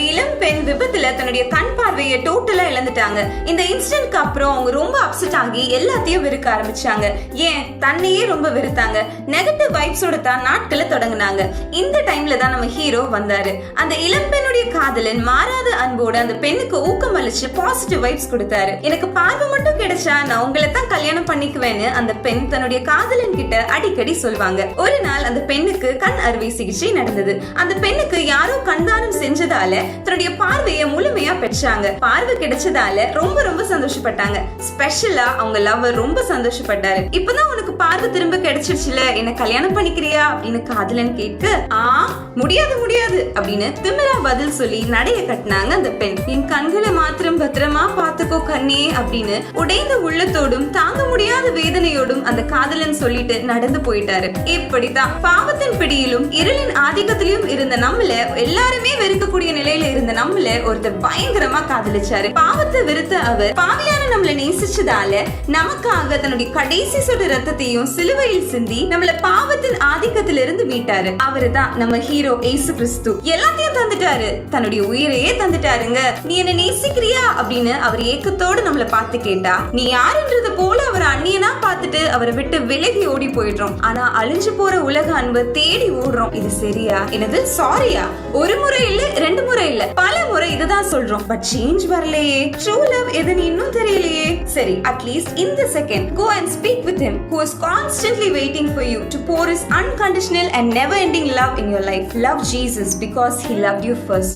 ஒரு இளம் பெண் விபத்துல தன்னுடைய கண் பார்வையை டோட்டலா இழந்துட்டாங்க. இந்த இன்சிடென்ட்க்கு அப்புறம் அவங்க ரொம்ப அப்செட் ஆகி எல்லாத்தையும் வெறுக்க ஆரம்பிச்சாங்க. ஏன்? தன்னையே ரொம்ப வெறுத்தாங்க. நெகட்டிவ் வைப்ஸோட தான் நாட்களை தொடங்கினாங்க. இந்த டைம்ல தான் நம்ம ஹீரோ வந்தாரு. அந்த இளம் பெண்ணுடைய காதலன் மாறாத அன்போட அந்த பெண்ணுக்கு ஊக்கம் அளிச்சு பாசிட்டிவ் வைப்ஸ் கொடுத்தாரு. எனக்கு பார்வை மட்டும் கிடைச்சா நான் உங்களை தான் கல்யாணம் பண்ணிக்குவேன்னு அந்த பெண் தன்னுடைய காதலன் கிட்ட அடிக்கடி சொல்வாங்க. ஒரு நாள் அந்த பெண்ணுக்கு கண் அறுவை சிகிச்சை நடந்தது. அந்த பெண்ணுக்கு யாரோ கண்தானம் செஞ்சதால தன்னுடைய பார்வையை முழுமையா பெற்றாங்க. பார்வை கிடைச்சதால ரொம்ப ரொம்ப சந்தோஷப்பட்டாங்க. ஸ்பெஷலா அவங்க லவர் ரொம்ப சந்தோஷப்பட்டாரு. இப்பதான் உனக்கு பார்வை திரும்ப கிடைச்சிருச்சுல? என்ன கல்யாணம் பண்ணிக்கிறியா? அப்படின்னு காதலன் கேட்க ஆ முடியாது முடியாது அப்படின்னு திமிரா பதில் சொல்லி நடைய கட்டினாங்க அந்த பெண். என் கண்களை மாத்திரம் பத்திரமா பாத்துக்கோ கண்ணே அப்படின்னு உடைந்த உள்ளத்தோடும் தாங்க முடியாத வேதனையோடும் அந்த காதலன் சொல்லிட்டு நடந்து போயிட்டாரு. இப்படித்தான் பாவத்தின் பிடியிலும் இருளின் ஆதிக்கத்திலும் இருந்த நம்மள எல்லாருமே வெறுக்கக்கூடிய நம்மள ஒருத்தர் பயங்கரமா காதலிச்சாரு. பாவத்தை வெறுத்த அவர் பாவியான நம்மள நேசிச்சதால நமக்காக தன்னுடைய கடைசி சொட்டு ரத்தத்தையும் சிலுவையில் சிந்தி நம்மள பாவத்தின் ஆதிக்கத்திலிருந்து மீட்டாரு. அவருதான் நம்ம ஹீரோ ஏசு கிறிஸ்து. எல்லாத்தையும் தந்துட்டாரு. தன்னுடைய உயிரையே தந்துட்டாருங்க. நீ என்ன நேசிக்கிறியா? அப்படின்னு அவர் ஏக்கத்தோடு நம்மள பார்த்து கேட்டா. நீ யாருன்றது போல அவர் அந்நியனா பார்த்துட்டு அவரை விட்டு விலகி ஓடி போயிடுறோம். ஆனா அழிஞ்சு போற உலக அன்பை தேடி ஓடுறோம். இது சரியா? என்னது? சாரியா ஒரு முறை இல்ல தெரியல பல முறை இதுதான் சொல்றோம் பட் சேஞ்ச் வரலையே ட்ரூ லவ் எதுன்னு இன்னும் தெரியலையே சரி அட்லீஸ்ட் இன் இந்த second go and speak with him who is constantly waiting for you to for is unconditional and never ending love in your life love Jesus because he love you first